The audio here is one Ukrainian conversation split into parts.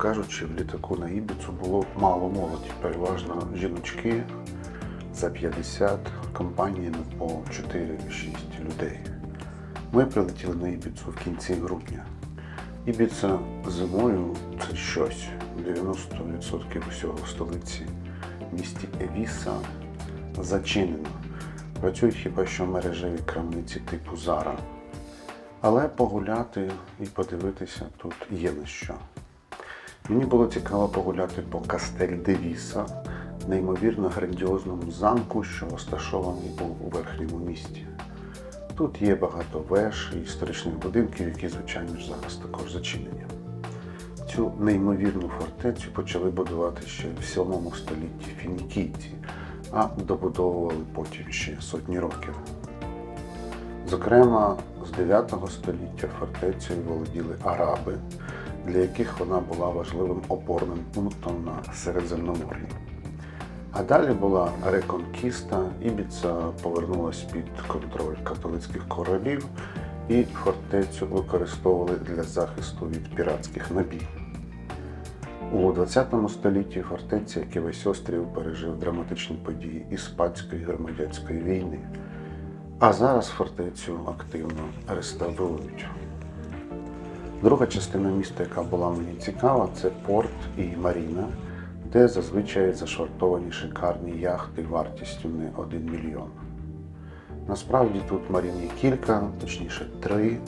кажучи, в літаку на Ібіцу було мало молоді, переважно жіночки за 50, компаніями по 4-6 людей. Ми прилетіли на Ібіцу в кінці грудня. Ібіца зимою це щось. 90% усього столиці в місті Евіса зачинено. Працюють хіба що мережеві крамниці типу Зара. Але погуляти і подивитися тут є на що. Мені було цікаво погуляти по Кастель де Віса, неймовірно грандіозному замку, що розташований був у верхньому місті. Тут є багато веж і історичних будинків, які, звичайно ж, зараз також зачинені. Цю неймовірну фортецю почали будувати ще в 7 столітті фінікійці, а добудовували потім ще сотні років. Зокрема, з 9 століття фортецею володіли араби, для яких вона була важливим опорним пунктом на Середземномор'ї. А далі була реконкіста, Ібіца повернулась під контроль католицьких королів, і фортецю використовували для захисту від піратських набігів. У ХХ столітті фортеця, як і весь острів, пережив драматичні події Іспанської громадянської війни. А зараз фортецю активно реставрують. Друга частина міста, яка була мені цікава, це порт і маріна, де зазвичай зашвартовані шикарні яхти вартістю не 1 мільйон. Насправді тут марін є кілька, точніше три,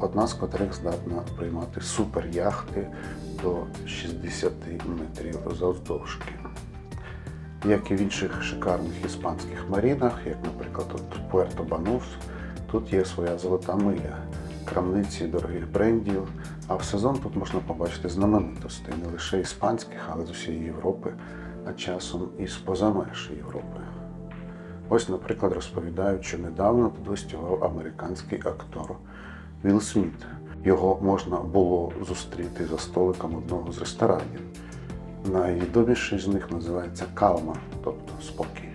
одна з котрих здатна приймати суперяхти до 60 метрів завдовжки. Як і в інших шикарних іспанських марінах, як, наприклад, от Пуерто Банус, тут є своя золота миля, крамниці дорогих брендів. А в сезон тут можна побачити знаменитостей не лише іспанських, але з усієї Європи, а часом і з поза меж Європи. Ось, наприклад, розповідають, що недавно тут гостював американський актор Вілл Сміт. Його можна було зустріти за столиком одного з ресторанів. Найвідоміший з них називається Калма, тобто спокій.